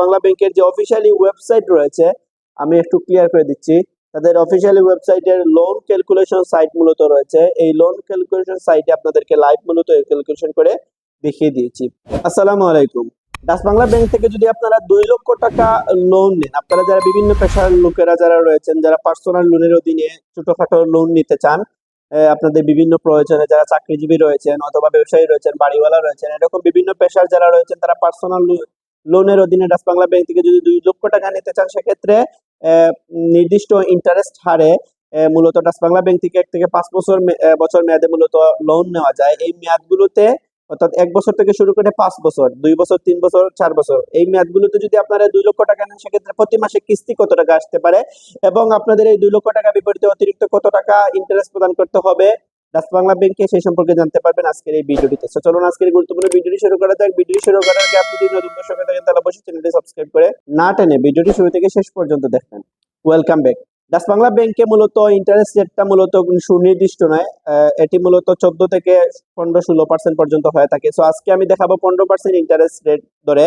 বাংলা ব্যাংকের যে officially website রয়েছে, আমি একটু ক্লিয়ার করে দিচ্ছি। তাদের অফিসিয়ালি ওয়েবসাইটের লোন ক্যালকুলেশন সাইট মূলত রয়েছে। এই লোন ক্যালকুলেশন সাইটে আপনাদেরকে লাইভ মূলত ক্যালকুলেশন করে দেখিয়ে দিয়েছি। আসসালামু আলাইকুম। ডাচ বাংলা ব্যাংক থেকে যদি আপনারা দুই লক্ষ টাকা লোন নেন, আপনারা যারা বিভিন্ন পেশার লোকেরা যারা রয়েছেন, যারা পার্সোনাল লোনের অধীনে ছোটখাটো লোন নিতে চান আপনাদের বিভিন্ন প্রয়োজনে যারা চাকরিজীবী রয়েছেন অথবা ব্যবসায়ী রয়েছেন, বাড়িওয়ালা রয়েছেন, এরকম বিভিন্ন পেশার যারা রয়েছেন, তারা পার্সোনাল লোনের অধীনে ডাচ বাংলা ব্যাংক থেকে যদি দুই লক্ষ টাকা নিতে চান, সেক্ষেত্রে নির্দিষ্ট ইন্টারেস্ট হারে মূলত ডাচ বাংলা ব্যাংক থেকে এক থেকে পাঁচ বছর বছর মেয়াদে মূলত লোন নেওয়া যায়। এই মেয়াদগুলোতে, অর্থাৎ এক বছর থেকে শুরু করে পাঁচ বছর, দুই বছর, তিন বছর, চার বছর, এই মেয়াদগুলোতে যদি আপনারা দুই লক্ষ টাকা নেন, সেক্ষেত্রে প্রতি মাসে কিস্তি কত টাকা আসতে পারে? এবং আপনাদের এই দুই লক্ষ টাকা বিপরীতে অতিরিক্ত কত টাকা ইন্টারেস্ট প্রদান করতে হবে? ডাচ বাংলা ব্যাংকে সেই সম্পর্কে জানতে পারবেন আজকের এই ভিডিওটিতে। So, চলুন আজকের গুরুত্বপূর্ণ ভিডিওটি শুরু করা যাক। ভিডিও শুরু করার আগে আপনি যদি নতুন দর্শক হয়ে থাকেন তাহলে অবশ্যই চ্যানেলটি সাবস্ক্রাইব করে না টেনে ভিডিওটি শুরু থেকে শেষ পর্যন্ত দেখবেন। ওয়েলকাম ব্যাক ডাচ বাংলা ব্যাংকে মূলত ইন্টারেস্ট রেটটা মূলত সুনির্দিষ্ট নয়। এটি মূলত চোদ্দ থেকে পনেরো ষোলো পার্সেন্ট পর্যন্ত হয়ে থাকে। সো আজকে আমি দেখাবো পনেরো পার্সেন্ট ইন্টারেস্ট রেট ধরে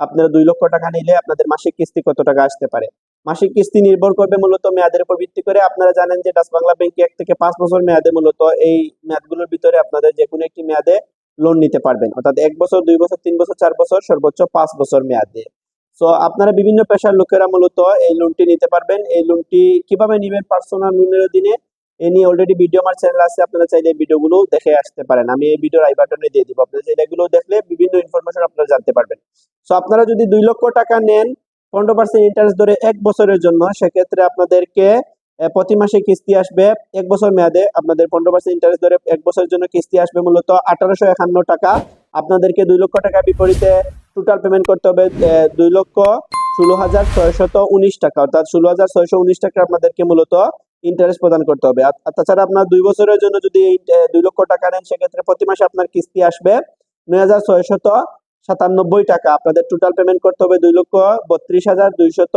আপনারা দুই লক্ষ টাকা নিলে আপনাদের মাসিক কিস্তি কত টাকা আসতে পারে। মাসিক কিস্তি নির্ভর করবে মূলত মেয়াদের উপর ভিত্তি করে। আপনারা জানেন যে ডাচ বাংলা ব্যাংকে এক থেকে পাঁচ বছর মেয়াদে মূলত এই মেয়াদগুলোর ভিতরে আপনাদের যে কোনো একটি মেয়াদে লোন নিতে পারবেন। অর্থাৎ এক বছর, দুই বছর, তিন বছর, চার বছর, সর্বোচ্চ পাঁচ বছর মেয়াদে। সো আপনারা বিভিন্ন পেশার লোকেরা মূলত এই লোনটি নিতে পারবেন। এই লোনটি কীভাবে নেবেন পার্সোনাল লোনের অধীনে, এ নিয়ে অলরেডি ভিডিও আমার চ্যানেল আছে। আপনারা চাইলে এই ভিডিওগুলো দেখে আসতে পারেন। আমি এই ভিডিওর আই বাটনে দিয়ে দিব। আপনারা চাইলে এগুলো দেখলে বিভিন্ন ইনফরমেশন আপনারা জানতে পারবেন। সো আপনারা যদি দুই লক্ষ টাকা নেন পনেরো পার্সেন্ট ইন্টারেস্ট ধরে এক বছরের জন্য, সেক্ষেত্রে আপনাদেরকে প্রতি মাসে কিস্তি আসবে এক বছর মেয়াদে। আপনাদের পনেরো পার্সেন্ট ইন্টারেস্ট ধরে এক বছরের জন্য কিস্তি আসবে মূলত আঠারোশো একান্ন টাকা। আপনাদেরকে দুই লক্ষ টাকা বিপরীতে টোটাল পেমেন্ট করতে হবে দুই লক্ষ ষোলো হাজার ছয়শত উনিশ টাকা। অর্থাৎ ষোলো হাজার ছয়শো উনিশ টাকা আপনাদেরকে মূলত ইন্টারেস্ট প্রদান করতে হবে। আর তাছাড়া আপনার দুই বছরের জন্য যদি দুই লক্ষ টাকা নেন, সেক্ষেত্রে প্রতি মাসে আপনার কিস্তি আসবে নয় হাজার ছয়শত সাতানব্বই টাকা। আপনাদের টোটাল পেমেন্ট করতে হবে দুই লক্ষ বত্রিশ হাজার দুইশত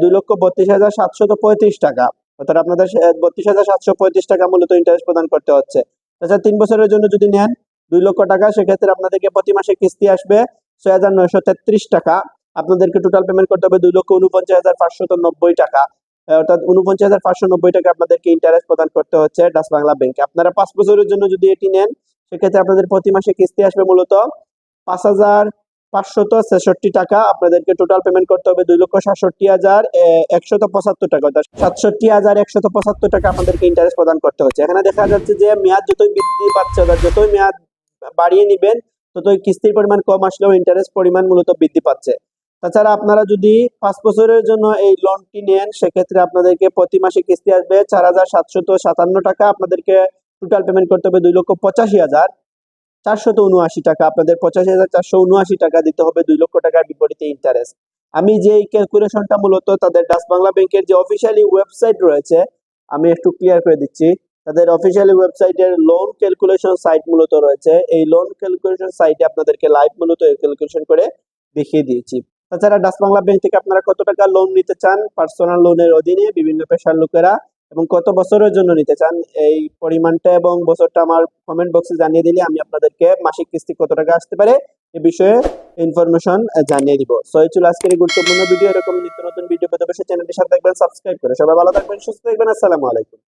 দুই লক্ষ বত্রিশ হাজার সাতশত পঁয়ত্রিশ টাকা। অর্থাৎ আপনাদের বত্রিশ হাজার সাতশো পঁয়ত্রিশ টাকা মূলত ইন্টারেস্ট প্রদান করতে হচ্ছে। তাছাড়া তিন বছরের জন্য যদি নেন দুই লক্ষ টাকা, সেক্ষেত্রে আপনাদেরকে প্রতি মাসে কিস্তি আসবে ছয় হাজার নয়শো তেত্রিশ টাকা। আপনাদেরকে টোটাল পেমেন্ট করতে হবে দুই লক্ষ উনপঞ্চাশ হাজার পাঁচশত নব্বই টাকা। অর্থাৎ উনপঞ্চাশ হাজার পাঁচশো নব্বই টাকা আপনাদেরকে ইন্টারেস্ট প্রদান করতে হচ্ছে ডাচ বাংলা ব্যাংকে আপনারা পাঁচ বছরের জন্য যদি এটি নেন, সেক্ষেত্রে আপনাদের প্রতি মাসে কিস্তি আসবে মূলত পাঁচ হাজার পাঁচশত ছেষট্টি টাকা। আপনাদেরকে টোটাল পেমেন্ট করতে হবে দুই লক্ষ সাতষট্টি হাজার একশত পঁচাত্তর টাকা, অর্থাৎ সাতষট্টি হাজার একশত পঁচাত্তর টাকা আপনাদেরকে ইন্টারেস্ট প্রদান করতে হচ্ছে। এখানে দেখা যাচ্ছে যে মেয়াদ যতই বৃদ্ধি পাচ্ছে, অর্থাৎ যতই মেয়াদ বাড়িয়ে নিবেন, ততই কিস্তির পরিমাণ কম আসলেও ইন্টারেস্ট পরিমাণ মূলত বৃদ্ধি পাচ্ছে। তাছাড়া আপনারা যদি পাঁচ বছরের জন্য এই লোনটি নেন, সেক্ষেত্রে আপনাদেরকে প্রতি মাসে কিস্তি আসবে চার হাজার সাতশত সাতান্ন টাকা। আপনাদেরকে টোটাল পেমেন্ট করতে হবে দুই লক্ষ পঁচাশি হাজার। চারশত উনআশি টাকা, আপনাদের পঁচাশি হাজার চারশো উনআশি টাকা দিতে হবে, দুই লক্ষ টাকার বিপরীতে ইন্টারেস্ট আমি যে ক্যালকুলেশনটা মূলত তাদের ডাচ বাংলা ব্যাংকের যে অফিসিয়ালি ওয়েবসাইট রয়েছে, আমি একটু ক্লিয়ার করে দিচ্ছি। তাদের অফিসিয়ালি ওয়েবসাইটের লোন ক্যালকুলেশন সাইট মূলত রয়েছে। এই লোন ক্যালকুলেশন সাইটে আপনাদেরকে লাইভ মূলত ক্যালকুলেশন করে দেখিয়ে দিয়েছি। তাছাড়া ডাচ বাংলা ব্যাংক থেকে আপনারা কত টাকা লোন নিতে চান? পার্সোনাল লোনের অধীনে বিভিন্ন পেশার লোকেরা এবং কত বছরের জন্য নিতে চান এই পরিমাণটা এবং বছরটা আমার কমেন্ট বক্সে জানিয়ে দিলে আমি আপনাদেরকে মাসিক কিস্তি কত টাকা আসতে পারে এ বিষয়ে ইনফরমেশন জানিয়ে দিব। সো, এই আজকের গুরুত্বপূর্ণ ভিডিও এরকম নিত্য নতুন ভিডিও পেতে অবশ্যই চ্যানেলটি সাথে থাকবেন সাবস্ক্রাইব করে। সবাই ভালো থাকবেন, সুস্থ থাকবেন। আসসালামু আলাইকুম।